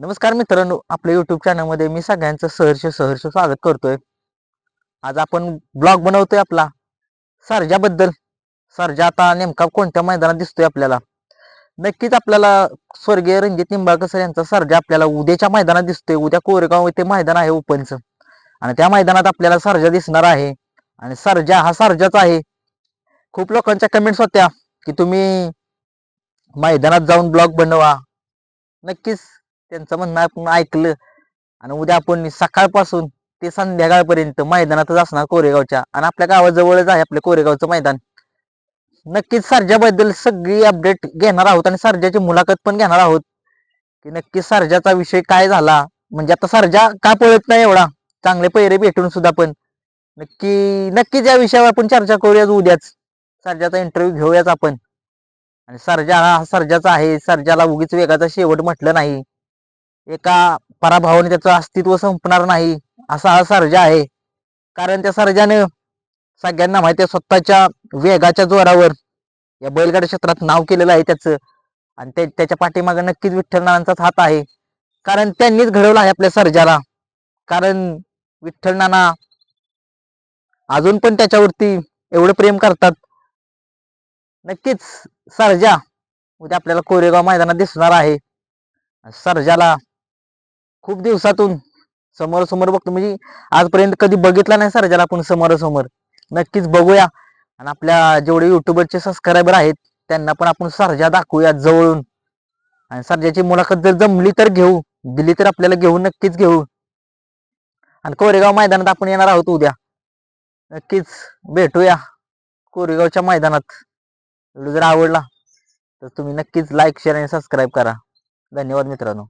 नमस्कार मित्रांनो आपल्या युट्यूब चॅनलमध्ये मी सगळ्यांचं सहर्ष सहर्ष स्वागत करतोय. आज आपण ब्लॉग बनवतोय आपला. सर्जाबद्दल सर्जा आता नेमका कोणत्या मैदानात दिसतोय आपल्याला? नक्कीच आपल्याला स्वर्गीय रणजित निंबाळकर सर यांचा सर्जा आपल्याला उद्याच्या मैदानात दिसतोय. उद्या कोरेगाव येथे मैदान आहे ओपनचं आणि त्या मैदानात आपल्याला सर्जा दिसणार आहे. आणि सर्जा हा सर्जाच आहे. खूप लोकांच्या कमेंट्स होत्या की तुम्ही मैदानात जाऊन ब्लॉग बनवा. नक्कीच त्यांचं म्हणणं आपण ऐकलं. आणि उद्या आपण सकाळपासून ते संध्याकाळपर्यंत मैदानातच असणार कोरेगावच्या. आणि आपल्या गावाजवळच आहे आपल्या कोरेगावचं मैदान. नक्कीच सर्जाबद्दल सगळी अपडेट घेणार आहोत आणि सर्जाची मुलाखत पण घेणार आहोत. की नक्की सर्जाचा विषय काय झाला? म्हणजे आता सर्जा का पळत नाही एवढा? चांगले पैरे भेटून सुद्धा पण. नक्की नक्कीच या विषयावर आपण चर्चा करूयाच उद्याच. सर्जाचा इंटरव्ह्यू घेऊयाच आपण. आणि सर्जा हा सर्जाचा आहे. सर्जाला उगीच वेगाचा शेवट म्हटलं नाही. एका पराभवाने त्याचं अस्तित्व संपणार नाही असा हा सर्जा आहे. कारण त्या सर्जाने सगळ्यांना माहिती आहे स्वतःच्या वेगाच्या जोरावर या बैलगाडी क्षेत्रात नाव केलेलं आहे त्याचं. आणि ते त्याच्या पाठीमागे नक्कीच विठ्ठलनानांचाच हात आहे. कारण त्यांनीच घडवलं आहे आपल्या सर्जाला. कारण विठ्ठल नाना अजून पण त्याच्यावरती एवढं प्रेम करतात. नक्कीच सर्जा उद्या आपल्याला कोरेगाव मैदानात दिसणार आहे. सर्जाला खूप दिवसातून समोरासमोर बघतो. म्हणजे आजपर्यंत कधी बघितला नाही सर्जाला आपण समोरासमोर नक्कीच बघूया. आणि आपल्या जेवढे युट्यूबरचे सबस्क्रायबर आहेत त्यांना पण आपण सर्जा दाखवूया जवळून. आणि सर्जाची मुलाखत जर जमली तर घेऊ. दिली तर आपल्याला घेऊ नक्कीच घेऊ. आणि कोरेगाव मैदानात आपण येणार आहोत उद्या. नक्कीच भेटूया कोरेगावच्या मैदानात. व्हिडिओ जर आवडला तर तुम्ही नक्कीच लाईक शेअर आणि सबस्क्राईब करा. धन्यवाद मित्रांनो.